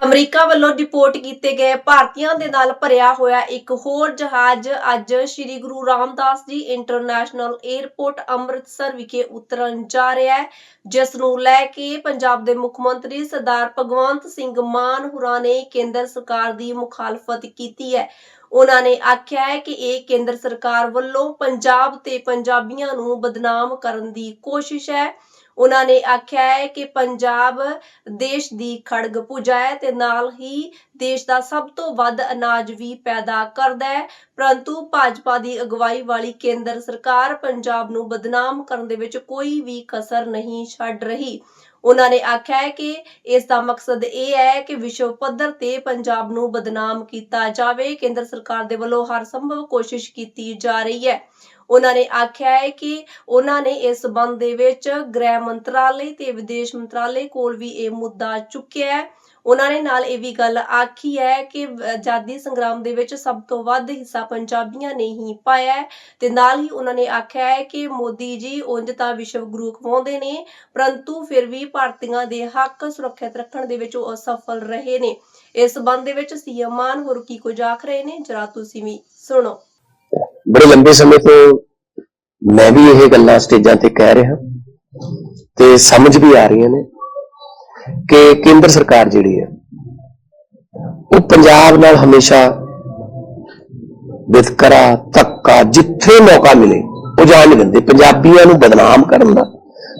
America ਵੱਲੋਂ deport ਕੀਤੇ ਗਏ ਭਾਰਤੀਆਂ ਦੇ ਨਾਲ ਭਰਿਆ ਹੋਇਆ ਇੱਕ ਹੋਰ ਜਹਾਜ਼ ਅੱਜ ਸ੍ਰੀ ਗੁਰੂ ਰਾਮਦਾਸ ਜੀ ਇੰਟਰਨੈਸ਼ਨਲ 에ਅਰਪੋਰਟ ਅੰਮ੍ਰਿਤਸਰ ਵਿਖੇ ਉਤਰਨ ਜਾ ਰਿਹਾ ਹੈ, ਜਿਸ ਨੂੰ ਲੈ ਕੇ ਪੰਜਾਬ ਦੇ ਮੁੱਖ ਮੰਤਰੀ ਸਰਦਾਰ ਭਗਵੰਤ ਸਿੰਘ ਮਾਨ ਹੁਰਾਂ ਨੇ ਕੇਂਦਰ ਸਰਕਾਰ ਦੀ ਮੁਖਾਲਫਤ ਕੀਤੀ ਹੈ। ਉਹਨਾਂ ਨੇ ਆਖਿਆ ਹੈ ਕਿ ਇਹ ਕੇਂਦਰ ਸਰਕਾਰ ਵੱਲੋਂ ਪੰਜਾਬ ਤੇ ਪੰਜਾਬੀਆਂ ਨੂੰ ਬਦਨਾਮ ਕਰਨ ਦੀ ਕੋਸ਼ਿਸ਼ ਹੈ। ਉਹਨਾਂ ਨੇ ਆਖਿਆ ਹੈ ਕਿ ਪੰਜਾਬ ਦੇਸ਼ ਦੀ ਖੜਗ ਭੁਜਾ ਹੈ ਤੇ ਨਾਲ ਹੀ ਦੇਸ਼ ਦਾ ਸਭ ਤੋਂ ਵੱਧ ਅਨਾਜ ਵੀ ਪੈਦਾ ਕਰਦਾ ਹੈ। ਪਰੰਤੂ ਭਾਜਪਾ ਦੀ ਅਗਵਾਈ ਵਾਲੀ ਕੇਂਦਰ ਸਰਕਾਰ ਪੰਜਾਬ ਨੂੰ ਬਦਨਾਮ ਕਰਨ ਦੇ ਵਿੱਚ ਕੋਈ ਵੀ ਕਸਰ ਨਹੀਂ ਛੱਡ ਰਹੀ। ਉਹਨਾਂ ਨੇ ਆਖਿਆ ਹੈ ਕਿ ਇਸ ਦਾ ਮਕਸਦ ਇਹ ਹੈ ਕਿ ਵਿਸ਼ਵ ਪੱਧਰ ਤੇ ਪੰਜਾਬ ਨੂੰ ਬਦਨਾਮ ਕੀਤਾ ਜਾਵੇ। ਕੇਂਦਰ ਸਰਕਾਰ ਦੇ ਵੱਲੋਂ ਹਰ ਸੰਭਵ ਕੋਸ਼ਿਸ਼ ਕੀਤੀ ਜਾ ਰਹੀ ਹੈ। ਉਹਨਾਂ ਨੇ ਆਖਿਆ ਹੈ ਕਿ ਉਹਨਾਂ ਨੇ ਇਸ ਸੰਬੰਧ ਦੇ ਵਿੱਚ ਗ੍ਰਹਿ ਮੰਤਰਾਲੇ ਤੇ ਵਿਦੇਸ਼ ਮੰਤਰਾਲੇ ਕੋਲ ਵੀ ਇਹ ਮੁੱਦਾ ਚੁੱਕਿਆ ਹੈ। ਉਹਨਾਂ ਨੇ ਨਾਲ ਇਹ ਵੀ ਗੱਲ ਆਖੀ ਹੈ ਕਿ ਆਜ਼ਾਦੀ ਸੰਗਰਾਮ ਦੇ ਵਿੱਚ ਸਭ ਤੋਂ ਵੱਧ ਹਿੱਸਾ ਪੰਜਾਬੀਆਂ ਨੇ ਹੀ ਪਾਇਆ ਤੇ ਨਾਲ ਹੀ ਉਹਨਾਂ ਨੇ ਆਖਿਆ ਹੈ ਕਿ ਮੋਦੀ ਜੀ ਉਂਝ ਤਾਂ ਵਿਸ਼ਵ ਗੁਰੂ ਖਵਾਉਂਦੇ ਨੇ, ਪਰੰਤੂ ਫਿਰ ਵੀ ਭਾਰਤੀਆਂ ਦੇ ਹੱਕ ਸੁਰੱਖਿਅਤ ਰੱਖਣ ਦੇ ਵਿੱਚ ਉਹ ਅਸਫਲ ਰਹੇ ਨੇ। ਇਸ ਸੰਬੰਧ ਦੇ ਵਿੱਚ ਸੀਐਮ ਮਾਨ ਹੋਰ ਕੀ ਕੁਝ ਆਖ ਰਹੇ ਨੇ? ਜਰਾ ਤੁਸੀਂ ਵੀ ਸੁਣੋ। ਬੜੇ ਲੰਬੇ ਸਮੇਂ ਤੋਂ ਮੈਂ ਵੀ ਇਹ ਗੱਲਾਂ ਸਟੇਜਾਂ ਤੇ ਕਹਿ ਰਿਹਾ ਤੇ ਸਮਝ ਵੀ ਆ ਰਹੀਆਂ ਨੇ ਕਿ ਕੇਂਦਰ ਸਰਕਾਰ ਜਿਹੜੀ ਹੈ, ਉਹ ਪੰਜਾਬ ਨਾਲ ਹਮੇਸ਼ਾ ਵਿਤਕਰਾ ਧੱਕਾ, ਜਿੱਥੇ ਮੌਕਾ ਮਿਲੇ, ਉਹ ਜਾਣ ਨਹੀਂ ਦਿੰਦੇ। ਪੰਜਾਬੀਆਂ ਨੂੰ ਬਦਨਾਮ ਕਰਨ ਦਾ,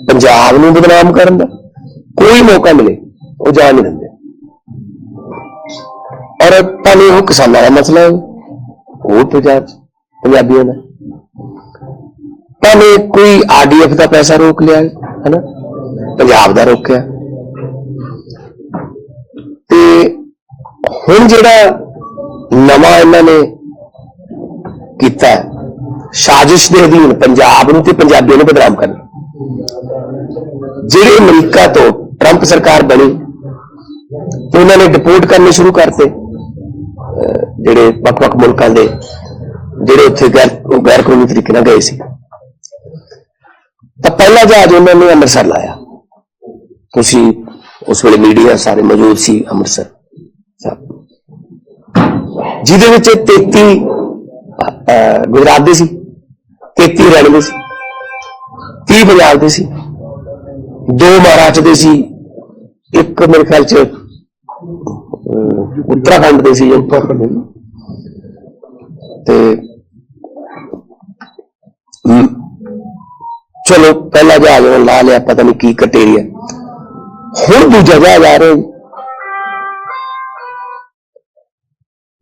ਪੰਜਾਬ ਨੂੰ ਬਦਨਾਮ ਕਰਨ ਦਾ, ਕੋਈ ਮੌਕਾ ਮਿਲੇ, ਉਹ ਜਾਣ ਨਹੀਂ ਦਿੰਦੇ। ਔਰ ਭਾਵੇਂ ਉਹ ਕਿਸਾਨਾਂ ਦਾ ਮਸਲਾ ਹੈ, ਉਹ ਪੰਜਾਬ ਪੰਜਾਬੀਆਂ ਦਾ। ਭਾਵੇਂ ਕੋਈ ਆਰਡੀਐਫ ਦਾ ਪੈਸਾ ਰੋਕ ਲਿਆ, ਹਨਾ? ਪੰਜਾਬ ਦਾ ਰੋਕਿਆ। ਤੇ ਹੁਣ ਜਿਹੜਾ ਨਵਾਂ ਇਹਨਾਂ ਨੇ ਕੀਤਾ ਸਾਜ਼ਿਸ਼ ਦੇ ਅਧੀਨ ਪੰਜਾਬ ਨੂੰ ਤੇ ਪੰਜਾਬੀਆਂ ਨੂੰ ਬਦਨਾਮ ਕਰਨਾ। ਜਿਹੜੇ ਅਮਰੀਕਾ ਤੋਂ ਟਰੰਪ ਸਰਕਾਰ ਬਣੀ ਤੇ ਉਹਨਾਂ ਨੇ ਡਿਪੋਰਟ ਕਰਨੇ ਸ਼ੁਰੂ ਕਰਤੇ ਜਿਹੜੇ ਵੱਖ-ਵੱਖ ਮੁਲਕਾਂ ਦੇ ਜਿਹੜੇ ਉੱਥੇ ਗੈਰ ਉਹ ਗੈਰ ਕਾਨੂੰਨੀ ਤਰੀਕੇ ਨਾਲ ਗਏ ਸੀ। ਤਾਂ ਪਹਿਲਾ ਜਹਾਜ਼ ਉਹਨਾਂ ਨੇ ਅੰਮ੍ਰਿਤਸਰ ਲਾਇਆ। ਤੁਸੀਂ ਉਸ ਵੇਲੇ ਮੀਡੀਆ ਸਾਰੇ ਮੌਜੂਦ ਸੀ ਅੰਮ੍ਰਿਤਸਰ। ਜਿਹਦੇ ਵਿੱਚ 33 ਅਹ, ਗੁਜਰਾਤ ਦੇ ਸੀ 33 ਹਰਿਆਣੇ ਦੇ ਸੀ 30 ਪੰਜਾਬ ਦੇ ਸੀ ਦੋ ਮਹਾਰਾਸ਼ਟਰ ਦੇ ਸੀ ਇੱਕ ਮੇਰੇ ਖਿਆਲ ਚ ਉੱਤਰਾਖੰਡ ਦੇ ਸੀ ਉੱਤਰਾਖੰਡ ਤੇ ਚਲੋ, ਪਹਿਲਾ ਜਹਾਜ਼ ਉਹ ਲਾ ਲਿਆ, ਪਤਾ ਨਹੀਂ ਕੀ ਕਟੇਰੀਆ ਹੁਣ ਦੂਜਾ ਜਹਾਜ਼ ਆ ਰਿਹਾ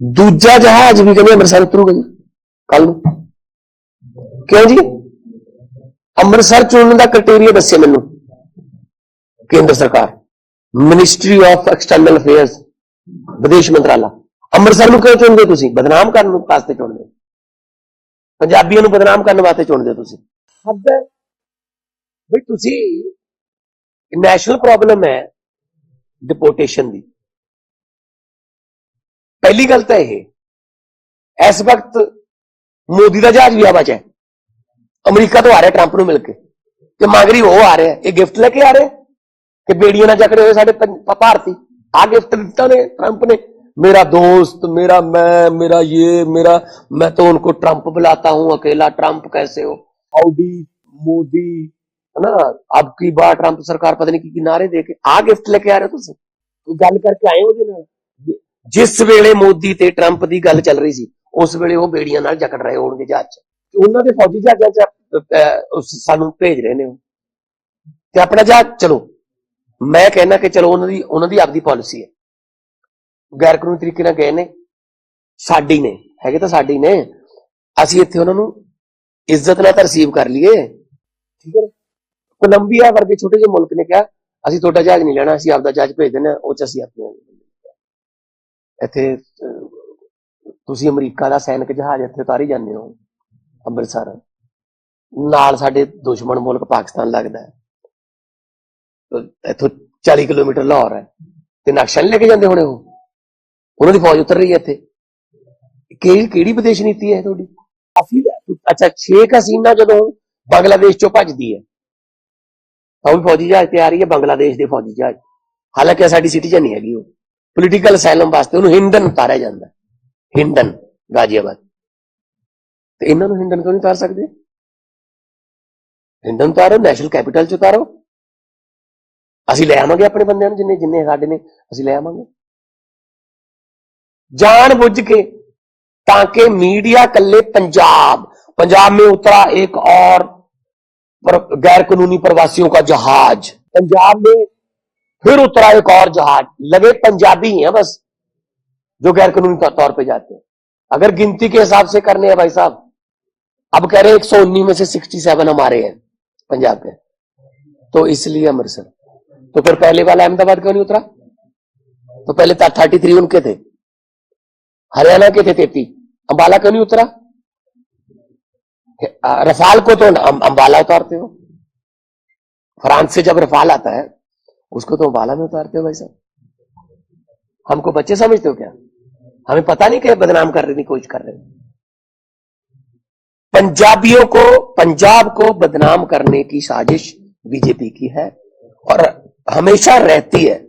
ਦੂਜਾ ਜਹਾਜ਼ ਵੀ ਕਹਿੰਦੇ ਅੰਮ੍ਰਿਤਸਰ ਉਤਰੂਗਾ ਜੀ ਕੱਲ ਨੂੰ। ਕਿਉਂ ਜੀ? ਅੰਮ੍ਰਿਤਸਰ ਚੁਣਨ ਦਾ ਕ੍ਰਾਈਟੇਰੀਆ ਦੱਸਿਆ ਮੈਨੂੰ, ਕੇਂਦਰ ਸਰਕਾਰ ਮਿਨਿਸਟਰੀ ਆਫ ਐਕਸਟਰਨਲ ਅਫੇਅਰਸ ਵਿਦੇਸ਼ ਮੰਤਰਾਲਾ। ਅੰਮ੍ਰਿਤਸਰ ਨੂੰ ਕਿਉਂ ਚੁਣਦੇ ਹੋ ਤੁਸੀਂ? ਬਦਨਾਮ ਕਰਨ ਵਾਸਤੇ ਚੁਣਦੇ ਹੋ। ਪੰਜਾਬੀਆਂ ਨੂੰ ਬਦਨਾਮ ਕਰਨ ਵਾਸਤੇ ਚੁਣਦੇ ਹੋ ਤੁਸੀਂ। ਹੱਦ ਬਈ ਤੁਸੀਂ ਨੈਸ਼ਨਲ ਪ੍ਰੋਬਲਮ ਹੈ ਡਿਪੋਰਟੇਸ਼ਨ ਦੀ ਪਹਿਲੀ ਗੱਲ ਤਾਂ ਇਹ ਇਸ ਵਕਤ ਮੋਦੀ ਦਾ ਜਹਾਜ਼ ਵੀ ਹਵਾ 'ਚ ਹੈ ਅਮਰੀਕਾ ਤੋਂ ਆ ਰਿਹਾ ਟਰੰਪ ਨੂੰ ਮਿਲ ਕੇ ਤੇ ਮੰਗਰੀ ਉਹ ਆ ਰਿਹਾ ਇਹ ਗਿਫਟ ਲੈ ਕੇ ਆ ਰਿਹਾ ਕਿ ਬੇੜੀਆਂ ਨਾਲ ਜਕੜੇ ਹੋਏ ਸਾਡੇ ਪੰ- ਪ- ਭਾਰਤੀ ਆ ਗਿਫਟ ਦਿੱਤਾ ਨੇ ਟਰੰਪ ਨੇ मेरा दोस्त मेरा मैं मेरा ये मेरा मैं तो उनको ट्रंप बुलाता हूं अकेला ट्रंप कैसे हो हाउडी मोदी ਹਨਾ ਅਬ ਕੀ ਬਾਰ ਟਰੰਪ ਸਰਕਾਰ ਪਤਾ ਨਹੀਂ ਕੀ ਕੀ ਨਾਰੇ ਦੇ ਕੇ ਆ ਗਿਫਟ ਲੈ ਕੇ ਆ ਰਹੇ ਹੋ ਤੁਸੀਂ? ਗੱਲ ਕਰਕੇ ਆਏ ਉਹਦੇ ਨਾਲ? ਜਿਸ ਵੇਲੇ ਮੋਦੀ ਤੇ ਟਰੰਪ ਦੀ ਗੱਲ ਚੱਲ ਰਹੀ ਸੀ, ਉਸ ਵੇਲੇ ਉਹ ਬੇੜੀਆਂ ਨਾਲ ਜਕੜ ਰਹੇ ਹੋਣਗੇ ਜਹਾਜ਼ 'ਚ। ਉਹਨਾਂ ਦੇ ਫੌਜੀ ਜਹਾਜ਼ਾਂ 'ਚ ਸਾਨੂੰ ਭੇਜ ਰਹੇ ਨੇ ਤੇ ਆਪਣਾ ਜਹਾਜ਼, ਚਲੋ, ਮੈਂ ਕਹਿੰਦਾ ਕਿ ਚਲੋ ਉਹਨਾਂ ਦੀ ਉਹਨਾਂ ਦੀ ਆਪਦੀ ਪਾਲਿਸੀ ਹੈ। ਗੈਰ ਕਾਨੂੰਨੀ ਤਰੀਕੇ ਨਾਲ ਗਏ ਨੇ। ਸਾਡੀ ਨੇ, ਹੈਗੇ ਤਾਂ ਸਾਡੀ ਨੇ। ਅਸੀਂ ਇੱਥੇ ਉਹਨਾਂ ਨੂੰ ਇੱਜ਼ਤ ਨਾਲ ਤਰਸੀਬ ਕਰ ਲਈਏ। ਠੀਕ ਹੈ ਕੋਲੰਬੀਆ ਵਰਗੇ ਛੋਟੇ ਜਿਹੇ ਮੁਲਕ ਨੇ ਕਿਹਾ, ਅਸੀਂ ਤੁਹਾਡਾ ਜਹਾਜ਼ ਨਹੀਂ ਲੈਣਾ, ਅਸੀਂ ਆਪਦਾ ਜਹਾਜ਼ ਭੇਜ ਦੇਣਾ ਉਹ ਚ ਅਸੀਂ ਆਪਣੇ ਇੱਥੇ ਤੁਸੀਂ ਅਮਰੀਕਾ ਦਾ ਸੈਨਿਕ ਜਹਾਜ਼ ਇੱਥੇ ਉਤਾਰੀ ਜਾਂਦੇ ਹੋ, ਅੰਮ੍ਰਿਤਸਰ। ਨਾਲ ਸਾਡੇ ਦੁਸ਼ਮਣ ਮੁਲਕ ਪਾਕਿਸਤਾਨ ਲੱਗਦਾ ਹੈ। ਇੱਥੋਂ 40 ਕਿਲੋਮੀਟਰ ਲਾਹੌਰ ਹੈ। ਤੇ ਨਕਸ਼ਾ ਨਹੀਂ ਲੈ ਕੇ ਜਾਂਦੇ ਹੋਣੇ ਉਹ? ਉਹਨਾਂ ਦੀ ਫੌਜ ਉਤਰ ਰਹੀ ਹੈ ਇੱਥੇ। ਕਿਹੜੀ ਕਿਹੜੀ ਵਿਦੇਸ਼ ਨੀਤੀ ਹੈ ਤੁਹਾਡੀ? ਕਾਫੀ ਅੱਛਾ, ਸ਼ੇਖ ਹਸੀਨਾ ਜਦੋਂ ਬੰਗਲਾਦੇਸ਼ ਚੋਂ ਭੱਜਦੀ ਹੈ ਤਾਂ ਵੀ ਫੌਜੀ ਜਹਾਜ਼ ਤੇ ਆ ਰਹੀ ਹੈ ਬੰਗਲਾਦੇਸ਼ ਦੇ ਫੌਜੀ ਜਹਾਜ਼। ਹਾਲਾਂਕਿ ਇਹ ਸਾਡੀ ਸਿਟੀਜ਼ਨ ਨਹੀਂ ਹੈਗੀ ਉਹ। ਪੋਲੀਟੀਕਲ ਅਸਾਈਲਮ ਵਾਸਤੇ ਉਹਨੂੰ ਹਿੰਦਨ ਉਤਾਰਿਆ ਜਾਂਦਾ ਹਿੰਦਨ ਗਾਜ਼ੀਆਬਾਦ। ਤੇ ਇਹਨਾਂ ਨੂੰ ਹਿੰਦਨ ਕਿਉਂ ਨਹੀਂ ਉਤਾਰ ਸਕਦੇ? ਹਿੰਦਨ ਉਤਾਰੋ ਨੈਸ਼ਨਲ ਕੈਪੀਟਲ ਚ ਉਤਾਰੋ। ਅਸੀਂ ਲੈ ਆਵਾਂਗੇ ਆਪਣੇ ਬੰਦਿਆਂ ਨੂੰ ਜਿੰਨੇ ਜਿੰਨੇ ਸਾਡੇ ਨੇ, ਅਸੀਂ ਲੈ ਆਵਾਂਗੇ। ਜਾਣ ਬੁੱਝ ਕੇ ਤਾਂ ਕਿ ਮੀਡੀਆ ਇਕੱਲੇ ਪੰਜਾਬ ਪੰਜਾਬ ਮੇ ਉਤਰਾ ਇੱਕ ਔਰ पर, गैर कानूनी प्रवासियों का जहाज़। पंजाब में फिर उतरा एक और जहाज़। लगे पंजाबी हैं बस जो गैर कानूनी तौर पे जाते हैं। अगर गिनती के हिसाब से करने हैं भाई साहब अब कह रहे हैं एक सौ उन्नीस में से सिक्सटी सेवन हमारे हैं पंजाब के। तो इसलिए अमृतसर। तो फिर पहले वाला अहमदाबाद क्यों नहीं उतरा? तो पहले थर्टी थ्री उनके थे। हरियाणा के थे तेती अंबाला क्यों नहीं उतरा? रफाल को तो अंबाला उतारते हो। फ्रांस से जब रफाल आता है, उसको तो अंबाला में उतारते हो भाई साहब। हमको बच्चे समझते हो क्या? हमें पता नहीं क्या बदनाम करने की कोशिश कर रहे पंजाबियों को, पंजाब को बदनाम करने की साजिश बीजेपी की है और हमेशा रहती है।